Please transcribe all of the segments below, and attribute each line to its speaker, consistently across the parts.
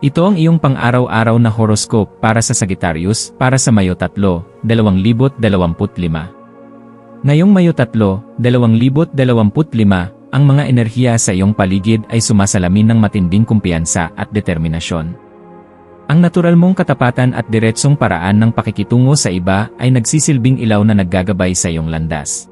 Speaker 1: Ito ang iyong pang-araw-araw na horoscope para sa Sagittarius para sa Mayo 3, 2025. Ngayong Mayo 3, 2025, ang mga enerhiya sa iyong paligid ay sumasalamin ng matinding kumpiyansa at determinasyon. Ang natural mong katapatan at diretsong paraan ng pakikitungo sa iba ay nagsisilbing ilaw na naggagabay sa iyong landas.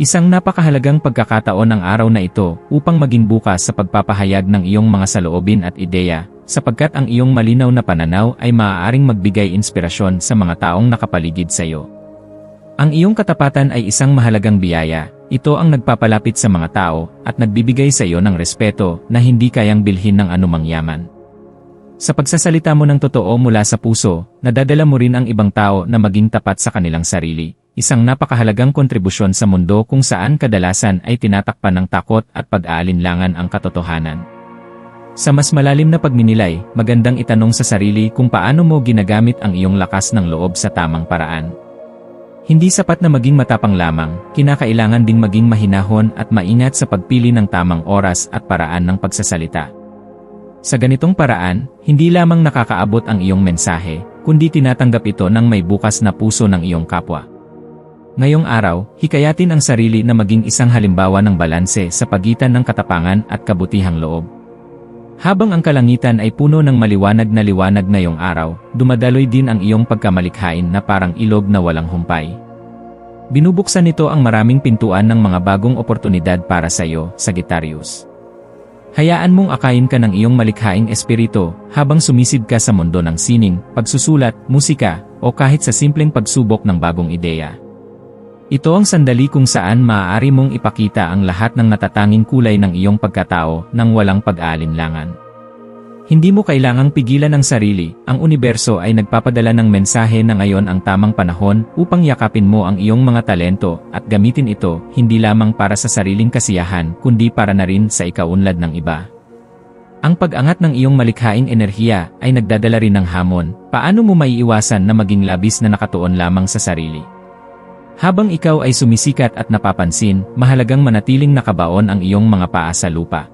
Speaker 1: Isang napakahalagang pagkakataon ang araw na ito upang maging bukas sa pagpapahayag ng iyong mga saloobin at ideya sapagkat ang iyong malinaw na pananaw ay maaaring magbigay inspirasyon sa mga taong nakapaligid sa iyo. Ang iyong katapatan ay isang mahalagang biyaya, ito ang nagpapalapit sa mga tao at nagbibigay sa iyo ng respeto na hindi kayang bilhin ng anumang yaman. Sa pagsasalita mo ng totoo mula sa puso, nadadala mo rin ang ibang tao na maging tapat sa kanilang sarili, isang napakahalagang kontribusyon sa mundo kung saan kadalasan ay tinatakpan ng takot at pag-aalinlangan ang katotohanan. Sa mas malalim na pagninilay, magandang itanong sa sarili kung paano mo ginagamit ang iyong lakas ng loob sa tamang paraan. Hindi sapat na maging matapang lamang, kinakailangan ding maging mahinahon at maingat sa pagpili ng tamang oras at paraan ng pagsasalita. Sa ganitong paraan, hindi lamang nakakaabot ang iyong mensahe, kundi tinatanggap ito ng may bukas na puso ng iyong kapwa. Ngayong araw, hikayatin ang sarili na maging isang halimbawa ng balanse sa pagitan ng katapangan at kabutihang loob. Habang ang kalangitan ay puno ng maliwanag na liwanag ngayong araw, dumadaloy din ang iyong pagkamalikhain na parang ilog na walang humpay. Binubuksan nito ang maraming pintuan ng mga bagong oportunidad para sa iyo, Sagittarius. Hayaan mong akayin ka ng iyong malikhaing espiritu habang sumisid ka sa mundo ng sining, pagsusulat, musika, o kahit sa simpleng pagsubok ng bagong ideya. Ito ang sandali kung saan maaari mong ipakita ang lahat ng natatanging kulay ng iyong pagkatao nang walang pag-aalinlangan. Hindi mo kailangang pigilan ang sarili, ang universo ay nagpapadala ng mensahe na ngayon ang tamang panahon upang yakapin mo ang iyong mga talento at gamitin ito hindi lamang para sa sariling kasiyahan kundi para na rin sa ikaunlad ng iba. Ang pag-angat ng iyong malikhaing enerhiya ay nagdadala rin ng hamon, paano mo maiiwasan na maging labis na nakatuon lamang sa sarili? Habang ikaw ay sumisikat at napapansin, mahalagang manatiling nakabaon ang iyong mga paa sa lupa.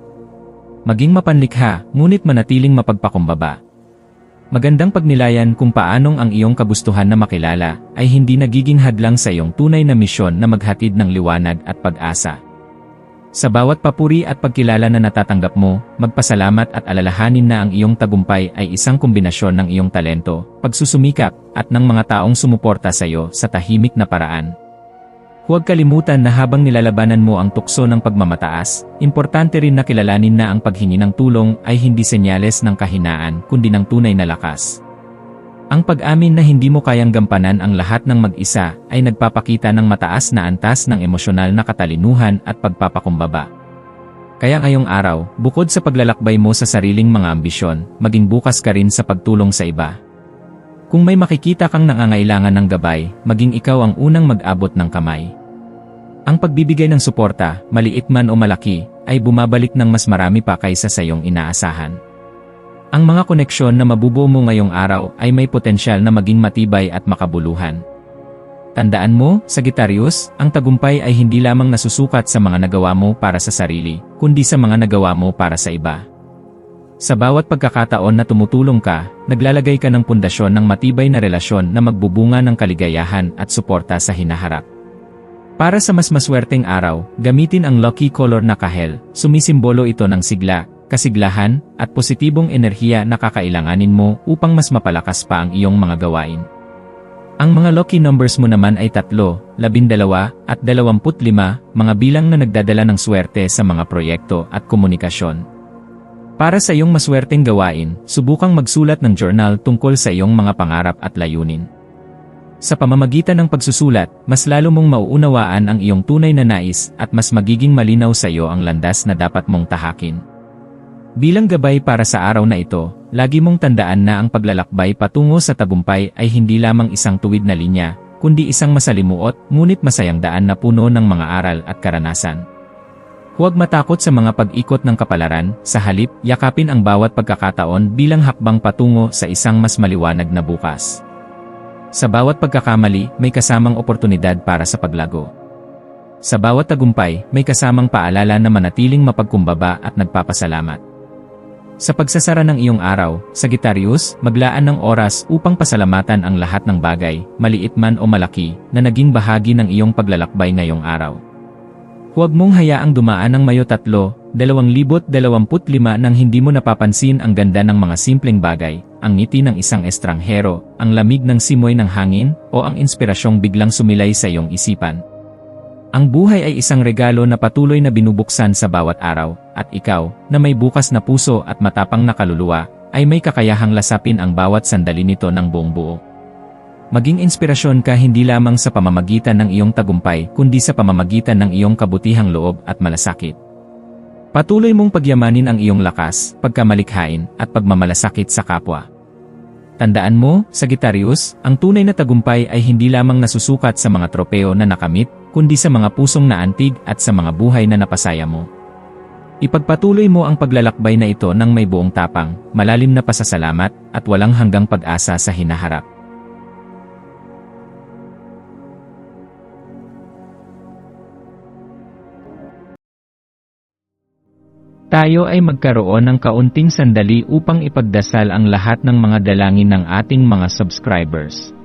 Speaker 1: Maging mapanlikha, ngunit manatiling mapagpakumbaba. Magandang pagnilayan kung paanong ang iyong kagustuhan na makilala ay hindi nagiging hadlang sa iyong tunay na misyon na maghatid ng liwanag at pag-asa. Sa bawat papuri at pagkilala na natatanggap mo, magpasalamat at alalahanin na ang iyong tagumpay ay isang kombinasyon ng iyong talento, pagsusumikap, at ng mga taong sumuporta sa iyo sa tahimik na paraan. Huwag kalimutan na habang nilalabanan mo ang tukso ng pagmamataas, importante rin na kilalanin na ang paghingi ng tulong ay hindi senyales ng kahinaan kundi ng tunay na lakas. Ang pag-amin na hindi mo kayang gampanan ang lahat ng mag-isa ay nagpapakita ng mataas na antas ng emosyonal na katalinuhan at pagpapakumbaba. Kaya ngayong araw, bukod sa paglalakbay mo sa sariling mga ambisyon, maging bukas ka rin sa pagtulong sa iba. Kung may makikita kang nangangailangan ng gabay, maging ikaw ang unang mag-abot ng kamay. Ang pagbibigay ng suporta, maliit man o malaki, ay bumabalik ng mas marami pa kaysa sa iyong inaasahan. Ang mga koneksyon na mabubuo mo ngayong araw ay may potensyal na maging matibay at makabuluhan. Tandaan mo, Sagittarius, ang tagumpay ay hindi lamang nasusukat sa mga nagawa mo para sa sarili, kundi sa mga nagawa mo para sa iba. Sa bawat pagkakataon na tumutulong ka, naglalagay ka ng pundasyon ng matibay na relasyon na magbubunga ng kaligayahan at suporta sa hinaharap. Para sa mas maswerteng araw, gamitin ang lucky color na kahel, sumisimbolo ito ng sigla, kasiglahan, at positibong enerhiya na kakailanganin mo upang mas mapalakas pa ang iyong mga gawain. Ang mga lucky numbers mo naman ay 3, 12, at 25, mga bilang na nagdadala ng swerte sa mga proyekto at komunikasyon. Para sa iyong maswerteng gawain, subukang magsulat ng journal tungkol sa iyong mga pangarap at layunin. Sa pamamagitan ng pagsusulat, mas lalo mong mauunawaan ang iyong tunay na nais at mas magiging malinaw sa iyo ang landas na dapat mong tahakin. Bilang gabay para sa araw na ito, lagi mong tandaan na ang paglalakbay patungo sa tagumpay ay hindi lamang isang tuwid na linya, kundi isang masalimuot ngunit masayang daan na puno ng mga aral at karanasan. Huwag matakot sa mga pag-ikot ng kapalaran, sa halip, yakapin ang bawat pagkakataon bilang hakbang patungo sa isang mas maliwanag na bukas. Sa bawat pagkakamali, may kasamang oportunidad para sa paglago. Sa bawat tagumpay, may kasamang paalala na manatiling mapagkumbaba at nagpapasalamat. Sa pagsasara ng iyong araw, Sagittarius, maglaan ng oras upang pasalamatan ang lahat ng bagay, maliit man o malaki, na naging bahagi ng iyong paglalakbay ngayong araw. Huwag mong hayaang dumaan ng Mayo 3, 2025 nang hindi mo napapansin ang ganda ng mga simpleng bagay, ang ngiti ng isang estranghero, ang lamig ng simoy ng hangin, o ang inspirasyong biglang sumilay sa iyong isipan. Ang buhay ay isang regalo na patuloy na binubuksan sa bawat araw, at ikaw, na may bukas na puso at matapang na kaluluwa, ay may kakayahang lasapin ang bawat sandali nito ng buong buo. Maging inspirasyon ka hindi lamang sa pamamagitan ng iyong tagumpay kundi sa pamamagitan ng iyong kabutihang loob at malasakit. Patuloy mong pagyamanin ang iyong lakas, pagkamalikhain, at pagmamalasakit sa kapwa. Tandaan mo, Sagittarius, ang tunay na tagumpay ay hindi lamang nasusukat sa mga tropeo na nakamit, kundi sa mga pusong naantig at sa mga buhay na napasaya mo. Ipagpatuloy mo ang paglalakbay na ito ng may buong tapang, malalim na pasasalamat, at walang hanggang pag-asa sa hinaharap. Tayo ay magkaroon ng kaunting sandali upang ipagdasal ang lahat ng mga dalangin ng ating mga subscribers,